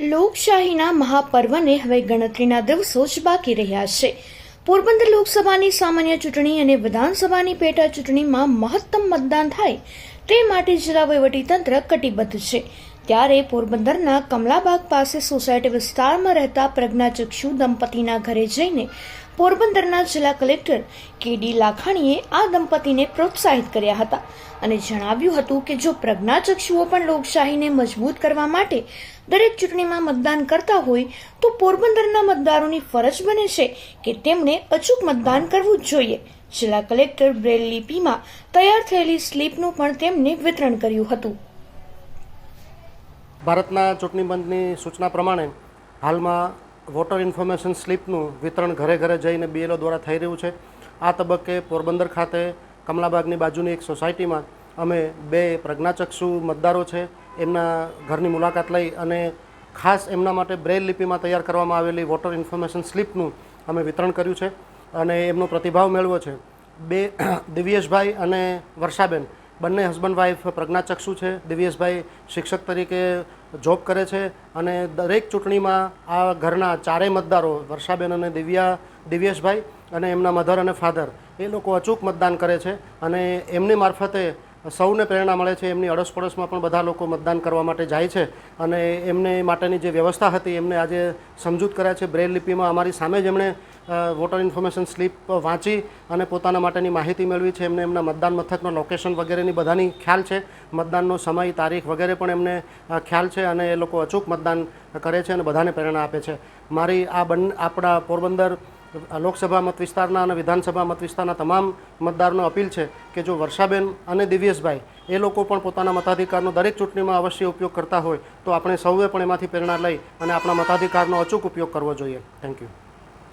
લોકશાહીના મહાપર્વને હવે ગણતરીના દિવસો જ બાકી રહ્યા છે. પોરબંદર લોકસભાની સામાન્ય ચૂંટણી અને વિધાનસભાની પેટા ચૂંટણીમાં મહત્તમ મતદાન થાય તે માટે જિલ્લા વહીવટીતંત્ર કટિબદ્ધ છે. ત્યારે પોરબંદરના કમલાબાગ પાસે સોસાયટી વિસ્તારમાં રહેતા પ્રજ્ઞાચક્ષુ દંપતીના ઘરે જઈને પોરબંદરના જિલ્લા કલેક્ટર કે ડી લાખાણીએ આ દંપતીને પ્રોત્સાહિત કર્યા હતા અને જણાવ્યું હતું કે જો પ્રજ્ઞાચક્ષુઓ પણ લોકશાહીને મજબૂત કરવા માટે દરેક ચૂંટણીમાં મતદાન કરતા હોય, તો પોરબંદરના મતદારોની ફરજ બને છે કે તેમણે અચૂક મતદાન કરવું જ જોઈએ. જિલ્લા કલેક્ટર બ્રેલ લિપિમાં તૈયાર થયેલી સ્લીપનું પણ તેમને વિતરણ કર્યું હતું. ભારતના ચૂંટણી પંચની સૂચના પ્રમાણે હાલમાં વોટર ઇન્ફોર્મેશન સ્લીપનું વિતરણ ઘરે ઘરે જઈને બીએલઓ દ્વારા થઈ રહ્યું છે. આ તબક્કે પોરબંદર ખાતે કમલાબાગની બાજુની એક સોસાયટીમાં અમે બે પ્રજ્ઞાચક્ષુ મતદારો છે. એમના ઘરની મુલાકાત લઈ અને ખાસ એમના માટે બ્રેલ લિપિમાં તૈયાર કરવામાં આવેલી વોટર ઇન્ફોર્મેશન સ્લીપનું અમે વિતરણ કર્યું છે અને એમનો પ્રતિભાવ મેળવ્યો છે. બે દિવ્યેશભાઈ અને વર્ષાબેન. બંને હસબન્ડ વાઈફ પ્રજ્ઞાચક્ષુ છે. દિવ્યેશભાઈ શિક્ષક તરીકે જોબ કરે છે અને દરેક ચૂંટણીમાં આ ઘરના ચારેય મતદારો, વર્ષાબેન અને દિવ્યા, દિવ્યેશભાઈ અને એમના મધર અને ફાધર, એ લોકો અચૂક મતદાન કરે છે અને એમની મારફતે સૌને પ્રેરણા મળે છે, એમની અડોસ પડોશમાં પણ બધા લોકો મતદાન કરવા માટે જાય છે અને એમને માટેની જે વ્યવસ્થા હતી, એમને આજે સમજૂત કર્યા છે. બ્રેલ લિપિમાં અમારી સામે જ એમણે વોટર ઇન્ફોર્મેશન સ્લીપ વાંચી અને પોતાના માટેની માહિતી મેળવી છે. એમને એમના મતદાન મથકનો લોકેશન વગેરેની બધાની ખ્યાલ છે. મતદાનનો સમય, તારીખ વગેરે પણ એમને ખ્યાલ છે અને એ લોકો અચૂક મતદાન કરે છે અને બધાને પ્રેરણા આપે છે. મારી આ બન, આપણા પોરબંદર લોકસભા મત વિસ્તારના અને વિધાનસભા મત વિસ્તારના તમામ મતદારનો અપીલ છે કે જો વર્ષાબેન અને દિવ્યેશભાઈ એ લોકો પણ પોતાના મતાધિકારનો દરેક ચૂંટણીમાં અવશ્ય ઉપયોગ કરતા હોય તો આપણે સૌએ પણ એમાંથી પ્રેરણા લઈ અને આપણા મતાધિકારનો અચૂક ઉપયોગ કરવો જોઈએ. Thank you